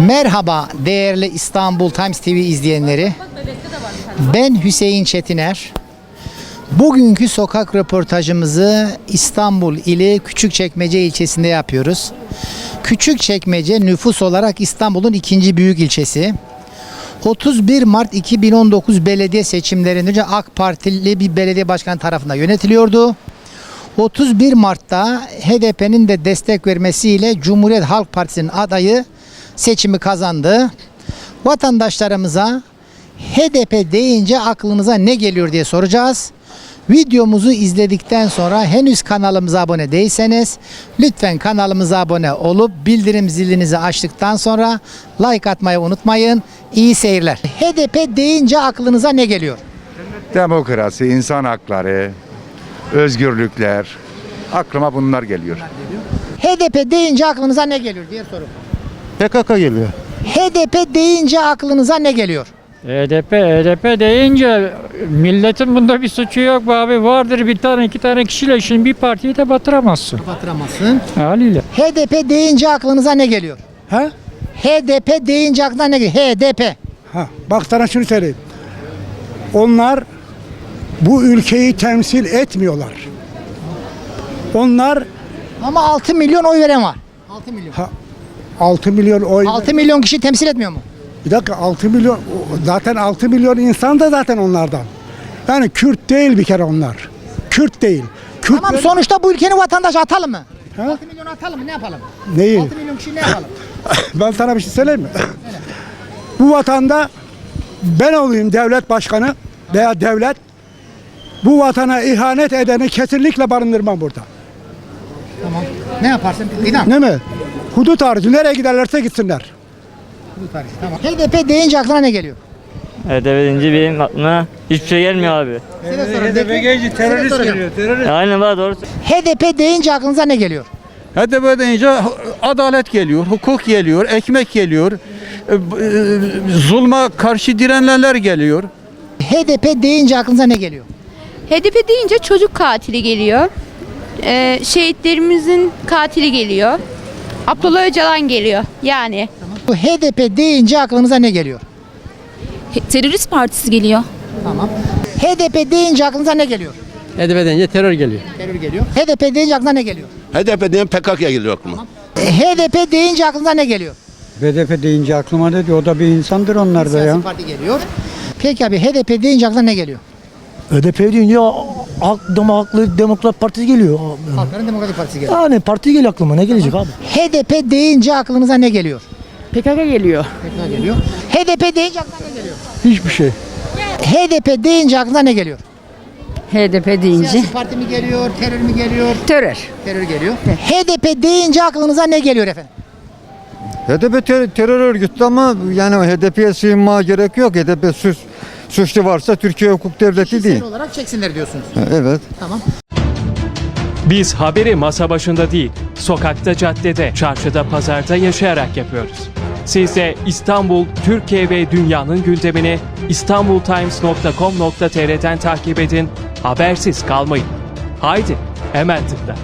Merhaba değerli İstanbul Times TV izleyenleri. Ben Hüseyin Çetiner. Bugünkü sokak röportajımızı İstanbul ili Küçükçekmece ilçesinde yapıyoruz. Küçükçekmece nüfus olarak İstanbul'un ikinci büyük ilçesi. 31 Mart 2019 belediye seçimlerinden önce AK Partili bir belediye başkanı tarafından yönetiliyordu. 31 Mart'ta HDP'nin de destek vermesiyle Cumhuriyet Halk Partisi'nin adayı seçimi kazandı. Vatandaşlarımıza HDP deyince aklınıza ne geliyor diye soracağız. Videomuzu izledikten sonra henüz kanalımıza abone değilseniz lütfen kanalımıza abone olup bildirim zilinizi açtıktan sonra like atmayı unutmayın. İyi seyirler. HDP deyince aklınıza ne geliyor? Demokrasi, insan hakları, özgürlükler. Aklıma bunlar geliyor. HDP deyince aklınıza ne geliyor diye soru. PKK geliyor. HDP deyince aklınıza ne geliyor? HDP, HDP deyince milletin bunda bir suçu yok be abi. Vardır bir tane iki tane kişiyle şimdi bir partiyi de batıramazsın. Batıramazsın. Haliyle. HDP deyince aklınıza ne geliyor? Ha? HDP deyince aklına ne geliyor? HDP. Ha. Bak sana şunu söyleyeyim. Onlar bu ülkeyi temsil etmiyorlar. Onlar Ama 6 milyon oy veren var. 6 milyon. ha, 6 milyon oy. 6 milyon kişi temsil etmiyor mu? Bir dakika 6 milyon zaten 6 milyon insan da zaten onlardan. Yani Kürt değil bir kere onlar. Kürt değil. Kürt Tamam sonuçta bu ülkenin vatandaşı atalım mı? Ha? 6 milyon atalım mı? Ne yapalım? Neyi? 6 milyon kişi ne yapalım? Ben sana bir şey söyleyeyim mi? Bu vatanda ben olayım devlet başkanı veya devlet bu vatana ihanet edeni kesinlikle barındırmam burada. tamam. Ne yaparsın? İnan. Ne mi? Hudut harici nereye giderlerse gitsinler. Bu tarih. Tamam. HDP deyince aklına ne geliyor? HDP deyince benim aklıma hiçbir şey gelmiyor abi. HDP genci terörist geliyor. Aynen bana doğru HDP deyince aklınıza ne geliyor? HDP deyince adalet geliyor, hukuk geliyor, ekmek geliyor, e, e, zulma karşı direnenler geliyor. HDP deyince aklınıza ne geliyor? HDP deyince çocuk katili geliyor. Ee, şehitlerimizin katili geliyor. Abdullah Öcalan geliyor. Yani Bu HDP deyince aklınıza ne geliyor? Terörist partisi geliyor. Tamam. HDP deyince aklınıza ne geliyor? HDP deyince terör geliyor. Terör geliyor. HDP deyince aklına ne geliyor? HDP diyen PKK geliyor aklıma. HDP deyince aklınıza ne geliyor? BDP deyince aklıma ne diyor? O da bir insandır onlar Siyasi parti geliyor. Peki abi HDP deyince aklına ne geliyor? HDP deyince aklıma haklı Demokrat Partisi geliyor. Halkların Demokratik Partisi geliyor. Yani parti geliyor aklıma ne gelecek abi? HDP deyince aklınıza ne geliyor? PKK geliyor. PKK geliyor. HDP deyince aklına ne geliyor? Hiçbir şey. HDP deyince aklına ne geliyor? HDP deyince Siyasi parti mi geliyor, terör mü geliyor? terör. Terör geliyor. HDP deyince aklınıza ne geliyor efendim? HDP ter- terör örgütü ama yani HDP'ye sığınmaya gerek yok. HDP suç, suçlu varsa Türkiye hukuk devleti değil. Kişisel olarak çeksinler diyorsunuz. Evet. Tamam. Biz haberi masa başında değil, sokakta, caddede, çarşıda, pazarda yaşayarak yapıyoruz. Siz de İstanbul, Türkiye ve dünyanın gündemini istanbultimes.com.tr'den takip edin, habersiz kalmayın. Haydi, hemen tıkla.